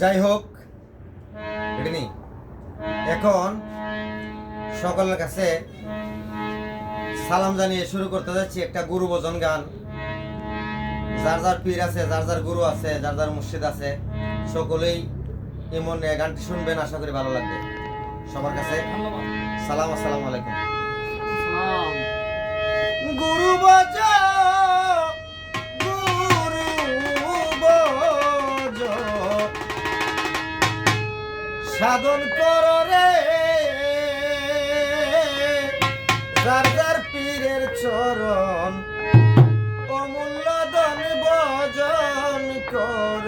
যাই হোক এটানি এখন সকলের কাছে সালাম জানিয়ে শুরু করতে যাচ্ছি একটা গুরু ভজন গান। যার যার পীর আছে যার যার গুরু আছে যার যার মুর্শিদ আছে সকলেই এমন গানটি শুনবেন আশা করি ভালো লাগবে। সবার কাছে সালাম আসসালামু আলাইকুম। গুরু সাধন কর রে। যার যার পীরের চরণ অমূল্য ধন ভজন কর।